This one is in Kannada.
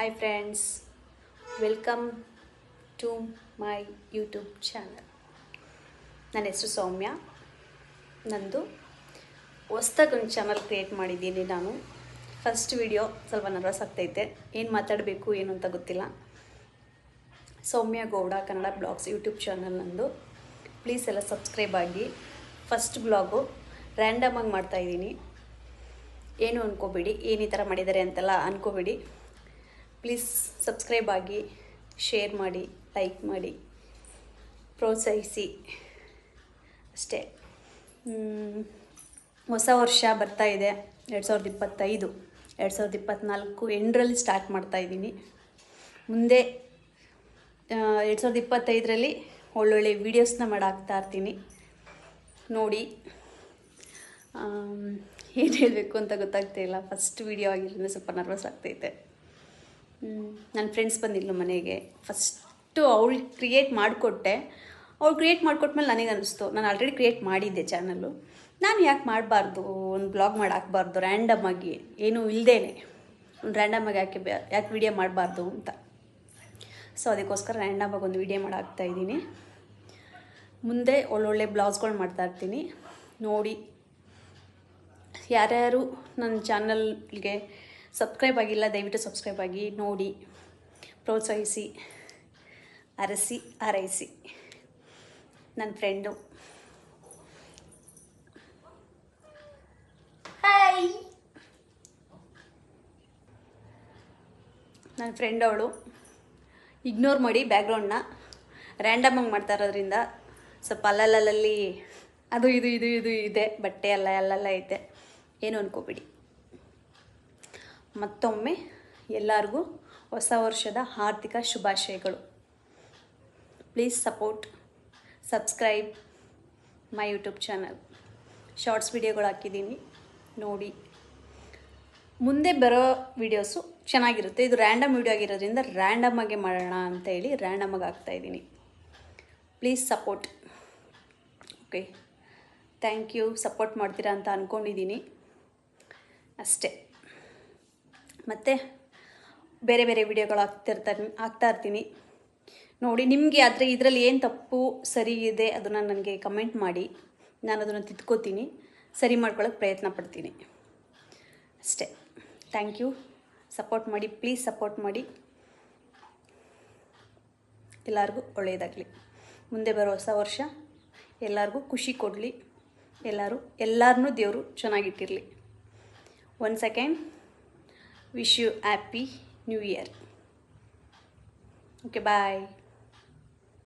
Hi friends welcome to my YouTube channel ನನ್ನ ಹೆಸರು ಸೌಮ್ಯ. ನಂದು ಒಂದು ಚಾನಲ್ ಕ್ರಿಯೇಟ್ ಮಾಡಿದ್ದೀನಿ ನಾನು. ಫಸ್ಟ್ ವಿಡಿಯೋ ಸ್ವಲ್ಪ ನರ್ವಸ್ ಆಗ್ತೈತೆ. ಏನು ಮಾತಾಡಬೇಕು, ಏನು ಅಂತ ಗೊತ್ತಿಲ್ಲ. Soumya Gowda, Kannada vlogs YouTube channel ನಂದು. ಪ್ಲೀಸ್ ಎಲ್ಲ ಸಬ್ಸ್ಕ್ರೈಬ್ ಆಗಿ. ಫಸ್ಟ್ ಬ್ಲಾಗು ರ್ಯಾಂಡಮಾಗಿ ಮಾಡ್ತಾಯಿದ್ದೀನಿ ಏನು ಅನ್ಕೋಬೇಡಿ, ಏನು ಈ ಥರ ಮಾಡಿದ್ದಾರೆ ಅಂತೆಲ್ಲ ಅನ್ಕೋಬೇಡಿ. ಪ್ಲೀಸ್ ಸಬ್ಸ್ಕ್ರೈಬ್ ಆಗಿ ಶೇರ್ ಮಾಡಿ ಲೈಕ್ ಮಾಡಿ, ಪ್ರೋತ್ಸಾಹಿಸಿ. ಅಷ್ಟೇ. ಹೊಸ ವರ್ಷ ಬರ್ತಾ ಇದೆ, ಎರಡು ಸಾವಿರದ ಇಪ್ಪತ್ತೈದು, ಎರಡು ಸಾವಿರದ ಇಪ್ಪತ್ತ್ನಾಲ್ಕು ಎಂಡರಲ್ಲಿ ಸ್ಟಾರ್ಟ್ ಮಾಡ್ತಾ ಇದ್ದೀನಿ. ಮುಂದೆ ಎರಡು ಸಾವಿರದ ಇಪ್ಪತ್ತೈದರಲ್ಲಿ ಒಳ್ಳೊಳ್ಳೆ ವೀಡಿಯೋಸ್ನ ಮಾಡಾಕ್ತಾ ಇರ್ತೀನಿ. ನೋಡಿ. ಏನು ಹೇಳಬೇಕು ಅಂತ ಗೊತ್ತಾಗ್ತಾ ಇಲ್ಲ. ಫಸ್ಟ್ ವೀಡಿಯೋ ಆಗಿರೋದ್ರಿಂದ ಸ್ವಲ್ಪ ನರ್ವಸ್ ಆಗ್ತೈತೆ. ನನ್ನ ಫ್ರೆಂಡ್ಸ್ ಬಂದಿದ್ಲು ಮನೆಗೆ. ಫಸ್ಟು ಅವಳು ಕ್ರಿಯೇಟ್ ಮಾಡಿಕೊಟ್ಟೆ. ಅವ್ಳು ಕ್ರಿಯೇಟ್ ಮಾಡಿಕೊಟ್ಮೇಲೆ ನನಗೆ ಅನಿಸ್ತು ನಾನು ಆಲ್ರೆಡಿ ಕ್ರಿಯೇಟ್ ಮಾಡಿದ್ದೆ ಚಾನಲ್ಲು ನಾನು ಯಾಕೆ ಮಾಡಬಾರ್ದು? ಒಂದು ಬ್ಲಾಗ್ ಮಾಡಿ ಹಾಕ್ಬಾರ್ದು. ರ್ಯಾಂಡಮ್ ಆಗಿ. ಏನೂ ಇಲ್ಲದೇನೆ ಒಂದು ರ್ಯಾಂಡಮ್ ಆಗಿ ಯಾಕೆ ಯಾಕೆ ವೀಡಿಯೋ ಮಾಡಬಾರ್ದು ಅಂತ. ಸೊ ಅದಕ್ಕೋಸ್ಕರ ರ್ಯಾಂಡಮ್ ಆಗಿ ಒಂದು ವೀಡಿಯೋ ಮಾಡಿ ಹಾಕ್ತಾ ಇದ್ದೀನಿ. ಮುಂದೆ ಒಳ್ಳೊಳ್ಳೆ ಬ್ಲಾಗ್ಸ್ಗಳು ಮಾಡ್ತಾ ಇರ್ತೀನಿ. ನೋಡಿ. ಯಾರ್ಯಾರು ನನ್ನ ಚಾನಲ್ಗೆ ಸಬ್ಸ್ಕ್ರೈಬ್ ಆಗಿಲ್ಲ ದಯವಿಟ್ಟು ಸಬ್ಸ್ಕ್ರೈಬ್ ಆಗಿ ನೋಡಿ ಪ್ರೋತ್ಸಾಹಿಸಿ ಅರಸಿ ಆರೈಸಿ ನನ್ನ ಫ್ರೆಂಡು. ಹಾಯ್ ನನ್ನ ಫ್ರೆಂಡ್ ಅವಳು. ಇಗ್ನೋರ್ ಮಾಡಿ ಬ್ಯಾಕ್ಗ್ರೌಂಡ್ನ ರ್ಯಾಂಡಮಾಗಿ ಮಾಡ್ತಾ ಇರೋದ್ರಿಂದ ಸ್ವಲ್ಪ ಅಲ್ಲಲ್ಲಲ್ಲಿ ಅದು ಇದು ಇದು ಇದು ಇದೆ ಬಟ್ಟೆ ಅಲ್ಲ ಅಲ್ಲೆಲ್ಲ ಐತೆ ಏನು ಅನ್ಕೋಬೇಡಿ. ಮತ್ತೊಮ್ಮೆ ಎಲ್ಲರಿಗೂ ಹೊಸ ವರ್ಷದ ಆರ್ಥಿಕ ಶುಭಾಶಯಗಳು. Please support subscribe my YouTube channel shorts ವಿಡಿಯೋಗಳು ಹಾಕಿದ್ದೀನಿ, ನೋಡಿ. ಮುಂದೆ ಬರೋ ವಿಡಿಯೋಸು ಚೆನ್ನಾಗಿರುತ್ತೆ. ಇದು ರ್ಯಾಂಡಮ್ ವಿಡಿಯೋ ಆಗಿರೋದ್ರಿಂದ ರ್ಯಾಂಡಮ್ ಆಗಿ ಮಾಡೋಣ ಅಂತ ಹೇಳಿ ರ್ಯಾಂಡಮ್ ಆಗಿ ಹಾಕ್ತಾ ಇದ್ದೀನಿ. Please support okay thank you support ಮಾಡ್ತೀರಾ ಅಂತ ಅಂದ್ಕೊಂಡಿದ್ದೀನಿ ಅಷ್ಟೇ. ಮತ್ತು ಬೇರೆ ಬೇರೆ ವಿಡಿಯೋಗಳು ಹಾಕ್ತಿರ್ತಾರೆ ಆಗ್ತಾ ಇರ್ತೀನಿ. ನೋಡಿ, ನಿಮಗೆ ಆದರೆ ಇದರಲ್ಲಿ ಏನು ತಪ್ಪು, ಸರಿ ಇದೆ ಅದನ್ನು ನನಗೆ ಕಮೆಂಟ್ ಮಾಡಿ. ನಾನು ಅದನ್ನು ತಿದ್ಕೋತೀನಿ. ಸರಿ ಮಾಡ್ಕೊಳ್ಳೋಕೆ ಪ್ರಯತ್ನ ಪಡ್ತೀನಿ. ಅಷ್ಟೇ. ಥ್ಯಾಂಕ್ ಯು ಸಪೋರ್ಟ್ ಮಾಡಿ ಪ್ಲೀಸ್ ಸಪೋರ್ಟ್ ಮಾಡಿ. ಎಲ್ಲರಿಗೂ ಒಳ್ಳೆಯದಾಗಲಿ ಮುಂದೆ ಬರೋ ಹೊಸ ವರ್ಷ ಎಲ್ಲರಿಗೂ ಖುಷಿ ಕೊಡಲಿ. ಎಲ್ಲರೂ ಎಲ್ಲರನ್ನೂ ದೇವರು ಚೆನ್ನಾಗಿಟ್ಟಿರಲಿ. One second wish you happy new year. Okay bye.